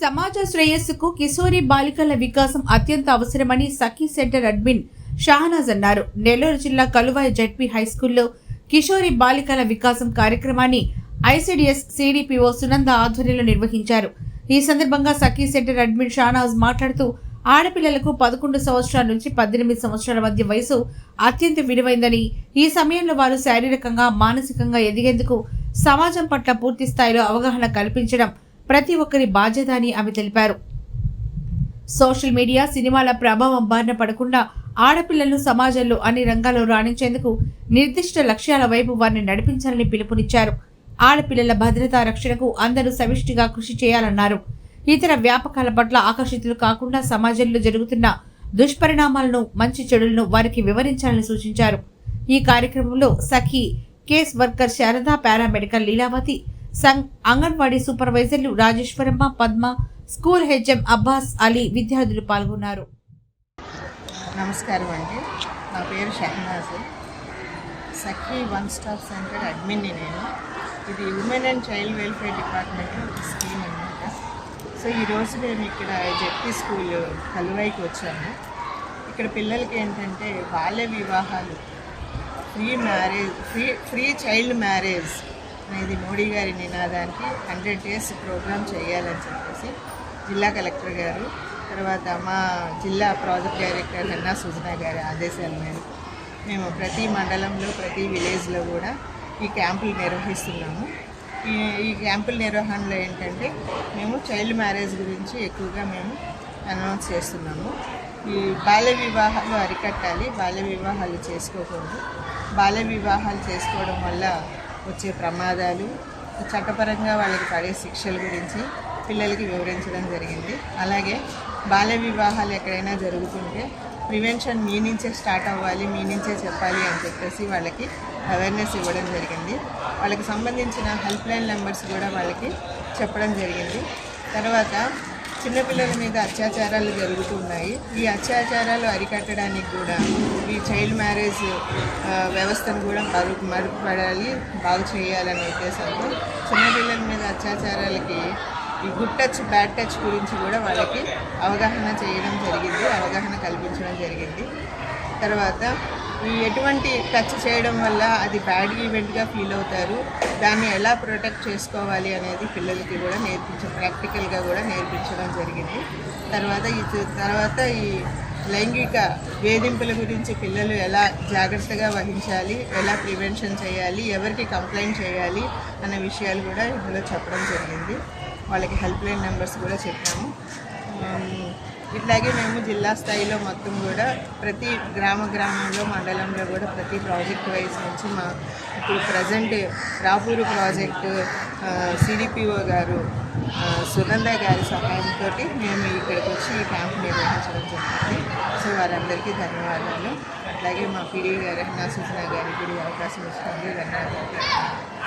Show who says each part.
Speaker 1: సమాజ శ్రేయస్సుకు కిశోరి బాలికల వికాసం అత్యంత అవసరమని సఖీ సెంటర్ అడ్మిన్ షాహనాజ్ అన్నారు. నెల్లూరు జిల్లా కలువాయి జడ్పీ హైస్కూల్లో కిషోరి బాలికల వికాసం కార్యక్రమాన్ని ఐసిడిఎస్ సిడిపిఓ సునంద ఆధ్వర్యంలో నిర్వహించారు. ఈ సందర్భంగా సఖీ సెంటర్ అడ్మిన్ షానాజ్ మాట్లాడుతూ ఆడపిల్లలకు పదకొండు సంవత్సరాల నుంచి పద్దెనిమిది సంవత్సరాల మధ్య వయసు అత్యంత విలువైందని ఈ సమయంలో వారు శారీరకంగా మానసికంగా ఎదిగేందుకు సమాజం పట్ల పూర్తి స్థాయిలో అవగాహన కల్పించడం ప్రతి ఒక్కరి బాధ్యత అని ఆమె తెలిపారు. సోషల్ మీడియా సినిమాల ప్రభావం బారిన పడకుండా ఆడపిల్లలను సమాజంలో అన్ని రంగాల్లో రాణించేందుకు నిర్దిష్ట లక్ష్యాల వైపు వారిని నడిపించాలని పిలుపునిచ్చారు. ఆడపిల్లల భద్రతా రక్షణకు అందరూ సమిష్టిగా కృషి చేయాలన్నారు. ఇతర వ్యాపకాల పట్ల ఆకర్షితులు కాకుండా సమాజంలో జరుగుతున్న దుష్పరిణామాలను మంచి చెడులను వారికి వివరించాలని సూచించారు. ఈ కార్యక్రమంలో Sakhi case worker Sharada paramedical Leelavathi Sangh anganwadi సూపర్వైజర్లు Rajeswaramma Padma school HM Abbas Ali విద్యార్థులు పాల్గొన్నారు.
Speaker 2: నమస్కారం అండి. నా పేరు Shahnaz. Sakhi one stop centre అడ్మిన్ని నేను. ఇది women and child welfare department ఒక స్కీమ్ అనమాట సో ఈరోజు మేము ఇక్కడ జెడ్పీ స్కూల్ కలువైకి వచ్చాము ఇక్కడ పిల్లలకి ఏంటంటే బాల్య వివాహాలు free marriage free free child marriage అనేది మోడీ గారి నినాదానికి హండ్రెడ్ డేస్ ప్రోగ్రామ్ చేయాలని చెప్పేసి జిల్లా కలెక్టర్ గారు తర్వాత మా జిల్లా ప్రాజెక్ట్ డైరెక్టర్ హన్నా సుజనా గారి ఆదేశాల మేరకు మేము ప్రతి మండలంలో ప్రతి విలేజ్లో కూడా ఈ క్యాంపులు నిర్వహిస్తున్నాము. ఈ ఈ క్యాంపుల నిర్వహణలో ఏంటంటే మేము చైల్డ్ మ్యారేజ్ గురించి ఎక్కువగా మేము అనౌన్స్ చేస్తున్నాము. ఈ బాల్య వివాహాలు అరికట్టాలి బాల్య వివాహాలు చేసుకోకూడదు. బాల్య వివాహాలు చేసుకోవడం వల్ల వచ్చే ప్రమాదాలు చట్టపరంగా వాళ్ళకి పడే శిక్షల గురించి పిల్లలకి వివరించడం జరిగింది. అలాగే బాల్య వివాహాలు ఎక్కడైనా జరుగుతుంటే ప్రివెన్షన్ మీ నుంచే స్టార్ట్ అవ్వాలి మీ నుంచే చెప్పాలి అని చెప్పేసి వాళ్ళకి అవేర్నెస్ ఇవ్వడం జరిగింది. వాళ్ళకి సంబంధించిన హెల్ప్ లైన్ నెంబర్స్ కూడా వాళ్ళకి చెప్పడం జరిగింది. తర్వాత చిన్నపిల్లల మీద అత్యాచారాలు జరుగుతున్నాయి. ఈ అత్యాచారాలు అరికట్టడానికి కూడా ఈ చైల్డ్ మ్యారేజ్ వ్యవస్థను కూడా మరు మరుగుపడాలి బాగు చేయాలనే ఉద్దేశంతో చిన్నపిల్లల మీద అత్యాచారాలకి ఈ గుడ్ టచ్ బ్యాడ్ టచ్ గురించి కూడా వాళ్ళకి అవగాహన చేయడం జరిగింది అవగాహన కల్పించడం జరిగింది. తర్వాత ఈ ఎటువంటి టచ్ చేయడం వల్ల అది బ్యాడ్ ఈవెంట్గా ఫీల్ అవుతారు. దాన్ని ఎలా ప్రొటెక్ట్ చేసుకోవాలి అనేది పిల్లలకి కూడా నేర్పించ ప్రాక్టికల్గా కూడా నేర్పించడం జరిగింది. తర్వాత ఈ తర్వాత ఈ లైంగిక వేధింపుల గురించి పిల్లలు ఎలా జాగ్రత్తగా వహించాలి ఎలా ప్రివెన్షన్ చేయాలి ఎవరికి కంప్లైంట్ చేయాలి అనే విషయాలు కూడా ఇందులో చెప్పడం జరిగింది. వాళ్ళకి హెల్ప్ లైన్ నెంబర్స్ కూడా చెప్పాము. ఇట్లాగే మేము జిల్లా స్థాయిలో మొత్తం కూడా ప్రతి గ్రామ గ్రామంలో మండలంలో కూడా ప్రతి ప్రాజెక్ట్ వైజ్ నుంచి మా ఇప్పుడు ప్రజెంట్ రాపూరు ప్రాజెక్టు సిడిపిఓ గారు సునంద గారి సహాయంతో మేము ఇక్కడికి వచ్చి ఈ క్యాంప్ నిర్వహించడం జరిగింది. సో వారందరికీ ధన్యవాదాలు. అట్లాగే మా పీడీ గారు నా సూచన గారికి అవకాశం ఇస్తుంది ధన్యవాదాలు.